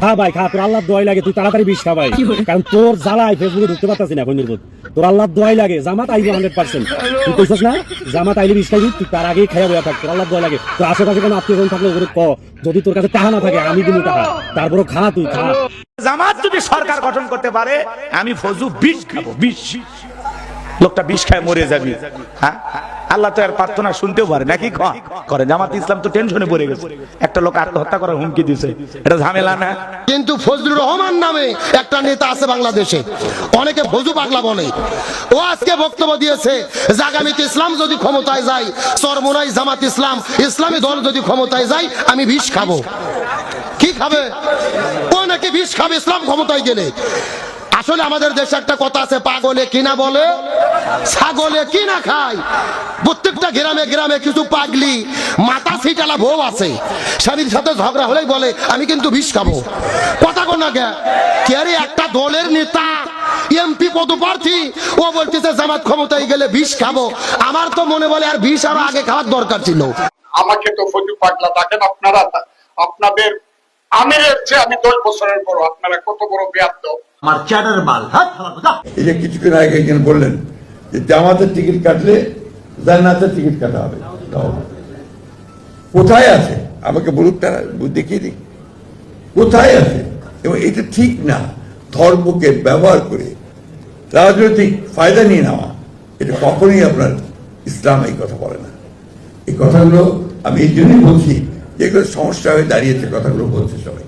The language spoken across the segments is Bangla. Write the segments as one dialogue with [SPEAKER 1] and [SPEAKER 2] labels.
[SPEAKER 1] খা ভাই খা তোর আল্লাহ দোয়াই লাগে তুই তাড়াতাড়ি বিষ খা ভাই। কারণ তোর জ্বালায় ফেসবুকে ঢুকতে পারতাছি না এখন নির্বোধ। তোর আল্লাহ দোয়াই লাগে জামাত আইবি হান্ড্রেড পার্সেন্ট তুই কইছিস না জামাত আইলে বিষ খাইবি তুই তার আগেই খাইয়া বয়া থাক তোর আল্লাহ দোয়াই লাগে। তোর আশেপাশে কোনো আত্মীয় স্বজন থাকলে ওগুলো ক যদি তোর কাছে টাকা না থাকে আমি দিবি টাকা তারপরও খা তুই খা।
[SPEAKER 2] জামাত যদি সরকার গঠন করতে পারে আমি ফজু বিষ খাব বিষ। লোকটা বিষ খায় মরে যাবি। হ্যাঁ? আল্লাহ তো আর প্রার্থনা শুনতেও পারে, নাকি করে, জামাত ইসলাম তো টেনশনে পড়ে গেছে। একটা লোক আত্মহত্যা করার হুমকি দিছে। এটা ঝামেলা না?
[SPEAKER 3] কিন্তু ফজলুর রহমান নামে একটা নেতা আছে বাংলাদেশে। অনেকে ফজু পাগলা বলে। ও আজকে বক্তব্য দিয়েছে যে আগামীতে ইসলাম যদি ক্ষমতায় যায়, চরমোনাই জামাত ইসলাম, ইসলামী দল যদি ক্ষমতায় যায়, আমি বিষ খাব। কি খাবে? ও নাকি বিষ খাবে ইসলাম ক্ষমতায় গেলে। আসলে আমাদের দেশে একটা কথা আছে, পাগলে কিনা বলে। ছাগলে কিনা খায়। প্রত্যেকটা গ্রামে গ্রামে কিছু পাগলি, মাথা সিটালা বউ আছে। স্বামীর সাথে ঝগড়া হলেই বলে, আমি কিন্তু বিষ খাব। কথা কোন একটা দলের নেতা, এমপি পদপ্রার্থী, ও বলতেছে, জামাত ক্ষমতায় গেলে বিষ খাব। আমার তো মনে বলে, আর বিষ আরও আগে খাওয়ার দরকার ছিল।
[SPEAKER 4] আমাকে তো ফজু পাগলা ডাকেন, আপনারা আপনাদের আমিরের চেয়ে আমি দশ বছরের বড়। আপনারা কত বড় ব্যাপ্ত
[SPEAKER 5] আমার চ্যাটার মাল। হাত
[SPEAKER 6] এই যে কিছুক্ষণ আগে একজন বললেন যে জামাতের টিকিট কাটলে জান্নাতের টিকিট কাটা হবে। কোথায় আছে? আমাকে বলুক তারা দেখিয়ে কোথায় আছে? এবং এটা ঠিক না। ধর্মকে ব্যবহার করে রাজনৈতিক ফায়দা নিয়ে নেওয়া। এটা কখনোই আপনার ইসলাম এই কথা বলে না। এই কথাগুলো আমি এই জন্যই বলছি যে এগুলো সমস্যা হয়ে দাঁড়িয়েছে, কথাগুলো বলছে সবাই।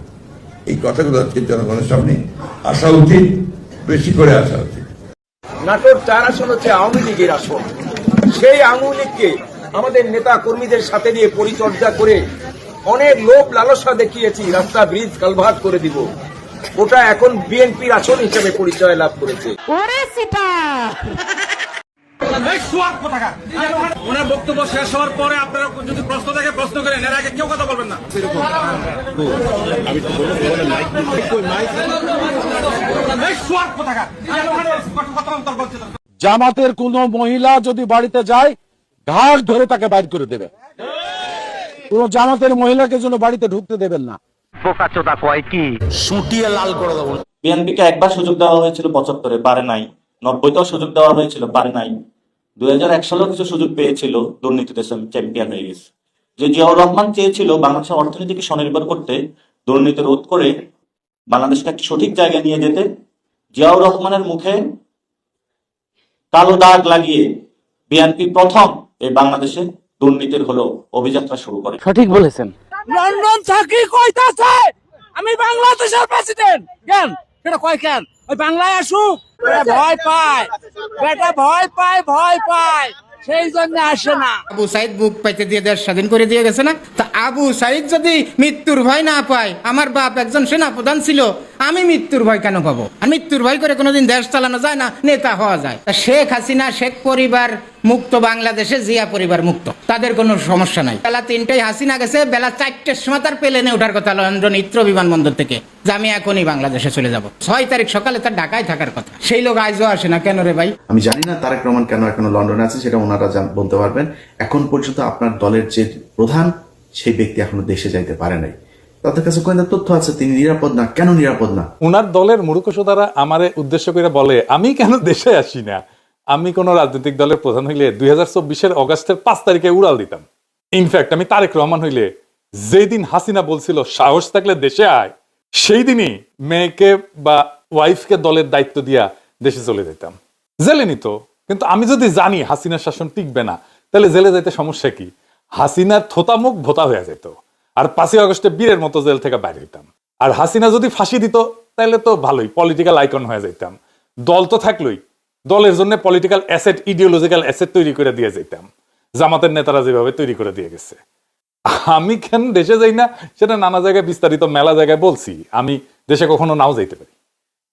[SPEAKER 6] এই কথাগুলো আজকে জনগণের সামনে আসা উচিত বেশি করে আসা উচিত।
[SPEAKER 7] নাটোর চার আসন হচ্ছে আওয়ামী লীগের আসন। সেই আওয়ামী লীগকে আমাদের নেতা কর্মীদের সাথে নিয়ে পরিচর্যা করে অনেক লোভ লালসা দেখিয়েছি রাস্তা ব্রিজ কালভার্ট করে দিব। ওটা এখন বিএনপির আসন হিসেবে পরিচয় লাভ করেছে।
[SPEAKER 8] ওনার বক্তব্য শেষ হওয়ার পরে আপনারা যদি প্রশ্ন থাকে প্রশ্ন করেন এর আগে কেউ কথা বলবেন না।
[SPEAKER 1] জামাতের কোন মহিলা যদি বাড়িতে যায় ঘাট ধরে তাকে বাইর করে দেবে। কোন জামাতের মহিলাকে যেন বাড়িতে ঢুকতে দেবেন না।
[SPEAKER 5] বিএনপিকে একবার সুযোগ দেওয়া হয়েছিল পঁচাত্তরে পারে নাই। নব্বইতেও সুযোগ দেওয়া হয়েছিল পারে নাই। দুই হাজার এক সালেও কিছু সুযোগ পেয়েছিল দুর্নীতিতে চ্যাম্পিয়ন হয়ে গেছে। যে জিয়াউর রহমান চেয়েছিল বাংলাদেশের অর্থনীতিকে স্বনির্ভর করতে দুর্নীতি রোধ করে বাংলাদেশকে একটা সঠিক জায়গায় নিয়ে যেতে জিয়াউর রহমানের মুখে কালো দাগ লাগিয়ে বিএনপি প্রথম এই বাংলাদেশে দুর্নীতির হলো অভিযাত্রা শুরু করে।
[SPEAKER 8] লন্ডন থাকি কইতাছে আমি বাংলাদেশের প্রেসিডেন্ট কেন? সেটা কয় কেন? ওই বাংলায় আসুক। ভয় পায়। বেটা ভয় পায় ভয় পায়। সেই জন্য আসে না।
[SPEAKER 9] আবু সাইদ বুক পাইতে দিয়ে দেশ স্বাধীন করে দিয়ে গেছে না? তা আবু সাইদ যদি মৃত্যুর ভয় না পায়, আমার বাপ একজন সেনা প্রধান ছিল, আমি মৃত্যুর ভয় কেন পাবো? আর মৃত্যুর ভয় করে কোনোদিন দেশ চালানো যায় না, নেতা হওয়া যায়। শেখ হাসিনা, শেখ পরিবার মুক্ত বাংলাদেশে জিয়া পরিবার মুক্ত। তাদের কোনো সমস্যা নাই। বেলা তিনটায় হাসিনা গেছে বেলা চারটের সময় তার প্লেনে ওঠার কথা লন্ডন ইত্র বিমানবন্দর থেকে। যে আমি এখনই বাংলাদেশে চলে যাব। ছয় তারিখ সকালে তার ঢাকায় থাকার কথা। সেই লোক আজও আসে না। কেন রে ভাই?
[SPEAKER 10] আমি জানি না তারেক রহমান কেন এখনও লন্ডনে আছে সেটা ওনারা বলতে পারবেন। এখন পর্যন্ত আপনার দলের যে প্রধান সেই ব্যক্তি এখনও দেশে যাইতে পারে নাই। তাদের কাছে গোয়েন্দা তথ্য আছে? তিনি নিরাপদ না? কেন নিরাপদ না?
[SPEAKER 8] ওনার দলের মূর্খসোদারা আমারে উদ্দেশ্য করে বলে আমি কেন দেশে আসি না? আমি কোন রাজনৈতিক দলের প্রধান হইলে দুই হাজার চব্বিশের অগাস্টের পাঁচ তারিখে উড়াল দিতাম। ইনফ্যাক্ট আমি তারেক রহমান হইলে যেদিন হাসিনা বলছিল সাহস থাকলে দেশে আয়, সেই দিনই মেয়েকে বা ওয়াইফকে দলের দায়িত্ব দিয়া দেশে চলে যেতাম। জেলে নিত, কিন্তু আমি যদি জানি হাসিনার শাসন টিকবে না, তাহলে জেলে যাইতে সমস্যা কি? হাসিনার থোতামুখ ভোতা হয়ে যেত, আর পাঁচই আগস্টে বীরের মতো জেল থেকে বাইরে হইতাম। আর হাসিনা যদি ফাঁসি দিত, তাহলে তো ভালোই পলিটিক্যাল আইকন হয়ে যেতাম দল তো থাকলোই দলের জন্য পলিটিক্যাল অ্যাসেট ইডিওলজিক্যাল অ্যাসেট তৈরি করে দিয়ে যেতাম জামাতের নেতারা যেভাবে তৈরি করে দিয়ে গেছে। আমি কেন দেশে যাই না, সেটা নানা জায়গায় বিস্তারিত মেলা জায়গায় বলছি। আমি দেশে কখনো নাও যাইতে পারি।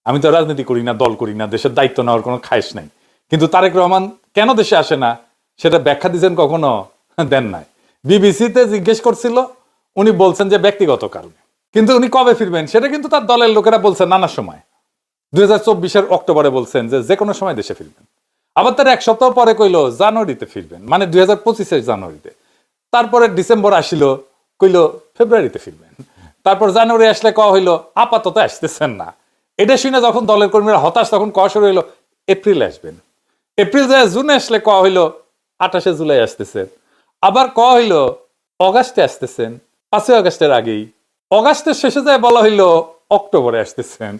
[SPEAKER 8] আমি তো রাজনীতি করি না, দল করি না, দেশের দায়িত্ব নেওয়ার কোনো খায়েশ নাই। কিন্তু তারেক রহমান কেন দেশে আসে না, সেটা ব্যাখ্যা দিয়েছেন কখনো দেন নাই। বিবিসিতে জিজ্ঞেস করছিল, উনি বলছেন যে ব্যক্তিগত কারণে। কিন্তু উনি কবে ফিরবেন, সেটা কিন্তু তার দলের লোকেরা বলছে নানা সময়। দুই হাজার অক্টোবরে বলছেন যে যে কোনো সময় দেশে ফিরবেন। আবার তার এক সপ্তাহ পরে কইলো, জানুয়ারিতে ফিরবেন। মানে দুই হাজার পঁচিশের জানুয়ারিতে। তারপরে ডিসেম্বর আসিল, কইলো ফেব্রুয়ারিতে ফিরবেন। তারপর জানুয়ারি আসলে ক হইল, আপাতত আসতেছেন না। এটা শুনে যখন দলের কর্মীরা হতাশ, তখন ক শুরু হইল, এপ্রিল আসবেন। এপ্রিল যায় জুনে আসলে ক হইল, আঠাশে জুলাই আসতেছেন আবার ক হইল, অগাস্টে আসতেছেন। পাঁচই অগাস্টের আগেই। অগাস্টের শেষে যায় বলা হইল, অক্টোবরে আসতেছেন।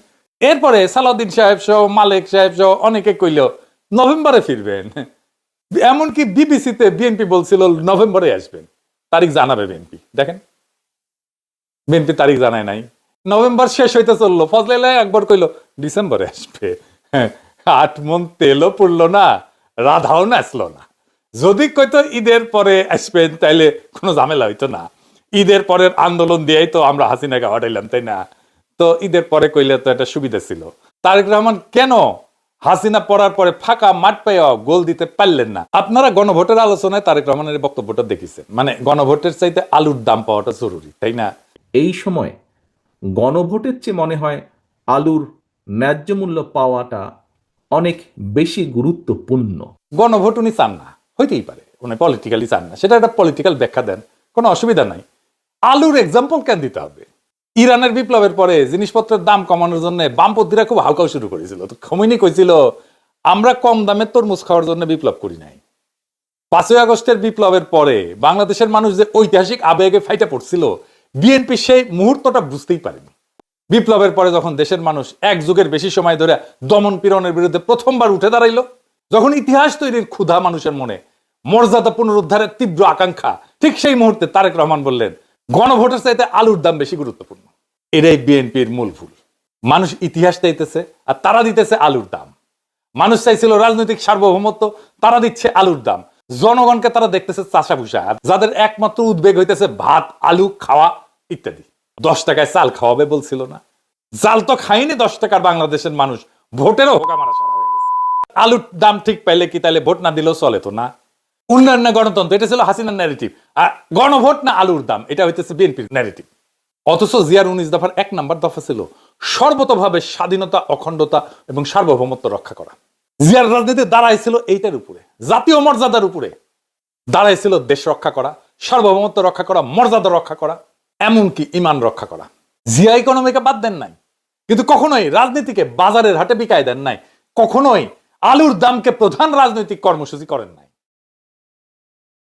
[SPEAKER 8] এরপরে সালাউদ্দিন সাহেব সহ মালিক সাহেব সহ অনেকে কইল নভেম্বরে ফিরবেন। এমনকি বিবিসিতে বিএনপি বলছিল নভেম্বরে আসবেন। তারিখ জানাবে বিএনপি। দেখেন বিএনপি তারিখ জানায় নাই। নভেম্বর শেষ হইতে চলল। ফজলে একবার কইলো ডিসেম্বরে আসবে। হ্যাঁ, আট মন তেলও পড়ল না রাধাও নাচলো না। যদি কইতো ঈদের পরে আসবেন তাইলে কোনো ঝামেলা হইতো না। ঈদের পরের আন্দোলন দিয়েই তো আমরা হাসিনাকে হটাইলাম তাই না? তো ঈদের পরে কইলে তো একটা সুবিধা ছিল। তারেক রহমান কেন হাসিনা পড়ার পরে ফাঁকা মাঠ পেয়ে গোল দিতে পারলেন না? আপনারা গণভোটের আলোচনায় তারেক রহমানের বক্তব্যটা দেখেছেন। মানে গণভোটের চাইতে আলুর দাম পাওয়াটা জরুরি তাই না?
[SPEAKER 11] এই সময় গণভোটের চেয়ে মনে হয় আলুর ন্যায্য মূল্য পাওয়াটা অনেক বেশি গুরুত্বপূর্ণ।
[SPEAKER 8] গণভোট উনি চান না হইতেই পারে উনি পলিটিক্যালি চান না। সেটা একটা পলিটিক্যাল ব্যাখ্যা দেন কোনো অসুবিধা নাই। আলুর এক্সাম্পল কেন দিতে হবে? ইরানের বিপ্লবের পরে জিনিসপত্রের দাম কমানোর জন্য বামপন্থীরা খুব হাউকাও শুরু করেছিল। তো খমিনি কইছিল, আমরা কম দামে তরমুজ খাওয়ার জন্য বিপ্লব করি নাই। পাঁচই আগস্টের বিপ্লবের পরে বাংলাদেশের মানুষ যে ঐতিহাসিক আবেগে ফাইটা পড়ছিল বিএনপি সেই মুহূর্তটা বুঝতেই পারেনি। বিপ্লবের পরে যখন দেশের মানুষ এক যুগের বেশি সময় ধরে দমন পীড়নের বিরুদ্ধে প্রথমবার উঠে দাঁড়াইলো, যখন ইতিহাস তৈরির ক্ষুধা মানুষের মনে মর্যাদা পুনরুদ্ধারের তীব্র আকাঙ্ক্ষা, ঠিক সেই মুহূর্তে তারেক রহমান বললেন গণভোটের চাইতে আলুর দাম বেশি গুরুত্বপূর্ণ। এটাই বিএনপির মূল ভুল। মানুষ ইতিহাস চাইতেছে আর তারা দিতেছে আলুর দাম। মানুষ চাইছিল রাজনৈতিক সার্বভৌমত্ব, তারা দিচ্ছে আলুর দাম। জনগণকে তারা দেখতেছে চাষা ভুষা যাদের একমাত্র উদ্বেগ হইতেছে ভাত, আলু, খাওয়া ইত্যাদি। দশ টাকায় চাল খাওয়াবে বলছিল না। চাল তো খাইনি দশ টাকার বাংলাদেশের মানুষ, ভোটেরও হোকা মারা সারা হয়ে গেছে। আলুর দাম ঠিক পাইলে কি তাহলে ভোট না দিলেও চলে তো না। উন্নয়ন না গণতন্ত্র, এটা ছিল হাসিনার ন্যারেটিভ আর গণভোট না আলুর দাম, এটা হইতেছে বিএনপির ন্যারেটিভ অথচ জিয়ার উনিশ দফার এক নাম্বার দফা ছিল সর্বতভাবে স্বাধীনতা, অখণ্ডতা এবং সার্বভৌমত্ব রক্ষা করা। জিয়ার রাজনীতি দাঁড়াইছিল এইটার উপরে, জাতীয় মর্যাদার উপরে। দাঁড়াইছিল দেশ রক্ষা করা, সার্বভৌমত্ব রক্ষা করা, মর্যাদা রক্ষা করা, এমনকি ইমান রক্ষা করা। জিয়া ইকোনমিকে বাদ দেন নাই। কিন্তু কখনোই রাজনীতিকে বাজারের হাটে বিকায় দেন নাই। কখনোই আলুর দামকে প্রধান রাজনৈতিক কর্মসূচি করেন নাই।